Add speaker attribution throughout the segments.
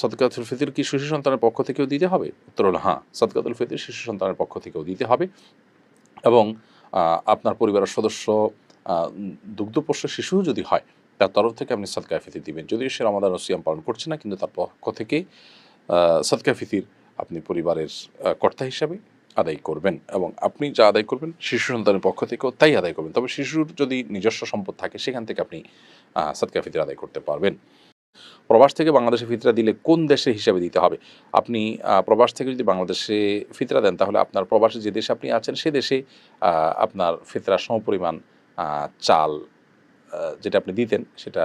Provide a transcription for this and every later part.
Speaker 1: সদকাতুল ফিতর কি শিশু সন্তানের পক্ষ থেকেও দিতে হবে? উত্তর হল হ্যাঁ সদকাতুল ফিতর শিশু সন্তানের পক্ষ থেকেও দিতে হবে। এবং আপনার পরিবারের সদস্য দুগ্ধপোষ্য শিশু যদি হয় তার তরফ থেকে আপনি সদকা ফিতির দিবেন। যদিও সে রমাদান ও সিয়াম পালন করছে না কিন্তু তার পক্ষ থেকে আহ, সদকা ফিতির আপনি পরিবারের কর্তা হিসাবে আদায় করবেন। এবং আপনি যা আদায় করবেন শিশু সন্তানের পক্ষ থেকেও তাই আদায় করবেন। তবে শিশুর যদি নিজস্ব সম্পদ থাকে সেখান থেকে আপনি আহ, সদকা ফিতির আদায় করতে পারবেন। প্রবাস থেকে বাংলাদেশে ফিতরা দিলে কোন দেশে হিসাবে দিতে হবে? আপনি প্রবাস থেকে যদি বাংলাদেশে ফিতরা দেন, তাহলে আপনার প্রবাসে যে দেশে আপনি আছেন, সে দেশে আপনার ফিতরা সমপরিমাণ চাল যেটা আপনি দিতেন, সেটা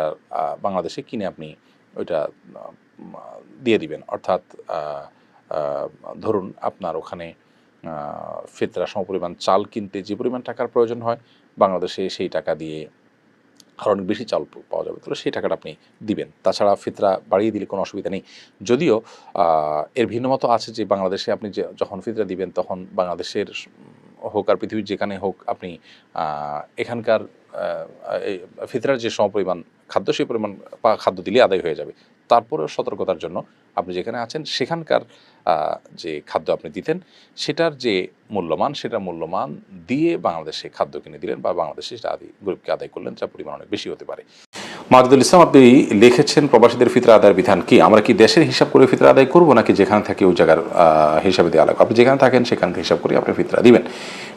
Speaker 1: বাংলাদেশে কিনে আপনি ওইটা দিয়ে দিবেন। অর্থাৎ ধরুন আপনার ওখানে ফিতরা সমপরিমাণ চাল কিনতে যে পরিমাণ টাকার প্রয়োজন হয়, বাংলাদেশে সেই টাকা দিয়ে আর অনেক বেশি চাল পাওয়া যাবে। তাহলে সেই টাকাটা আপনি দিবেন। তাছাড়া ফিতরা বাড়িয়ে দিলে কোনো অসুবিধা নেই। যদিও এর ভিন্ন মতো আছে যে বাংলাদেশে আপনি যে যখন ফিতরা দিবেন তখন বাংলাদেশের হোক আর পৃথিবীর যেখানে হোক আপনি এখানকার ফিতরার যে সমপরিমাণ খাদ্য সেই পরিমাণ খাদ্য দিলে আদায় হয়ে যাবে। তারপরেও সতর্কতার জন্য আপনি যেখানে আছেন, সেখানকার যে খাদ্য আপনি দিতেন, সেটার যে মূল্যমান, সেটা মূল্যমান দিয়ে বাংলাদেশে খাদ্য কিনে দিলেন বা বাংলাদেশে সেটা আদি, গরিবকে আদায় করলেন, যা পরিমাণ অনেক বেশি হতে পারে। মাহদুল ইসলাম, আপনি লিখেছেন প্রবাসীদের ফিতরা আদায়ের বিধান কি? আমরা কি দেশের হিসাব করে ফিতরা আদায় করব নাকি যেখানে থাকি ওই জায়গার হিসাবে দেওয়া লাগবে? আপনি যেখানে থাকেন সেখানকে হিসাব করে আপনি ফিতরা দিবেন।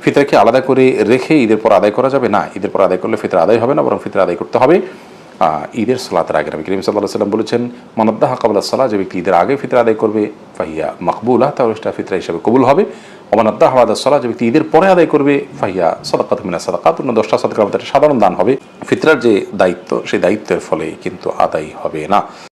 Speaker 1: ফিতরা কি আলাদা করে রেখে ঈদের পর আদায় করা যাবে? না, ঈদের পর আদায় করলে ফিতরা আদায় হবে না, বরং ফিতরা আদায় করতে হবে। ঈদের সালাতের আগে নবী করিম সাল্লাহ সাল্লাম বলেছেন মনদ্দাহ কাবলা সাল্লাহ যে ব্যক্তি ঈদের আগে ফিতরা আদায় করবে, ফাহিয়া মকবুল আহ তাহলে সেটা ফিতরা হিসাবে কবুল হবে। অমানাদ্দাহ আলাদা সাল্লাহ যে ব্যক্তি ঈদের পরে আদায় করবে, ফাহিয়া সদাকাত মিনা সাদাকাত, অন্য দশটা সাদাকাত সাধারণ দান হবে। ফিতরার যে দায়িত্ব, সেই দায়িত্বের ফলে কিন্তু আদায় হবে না।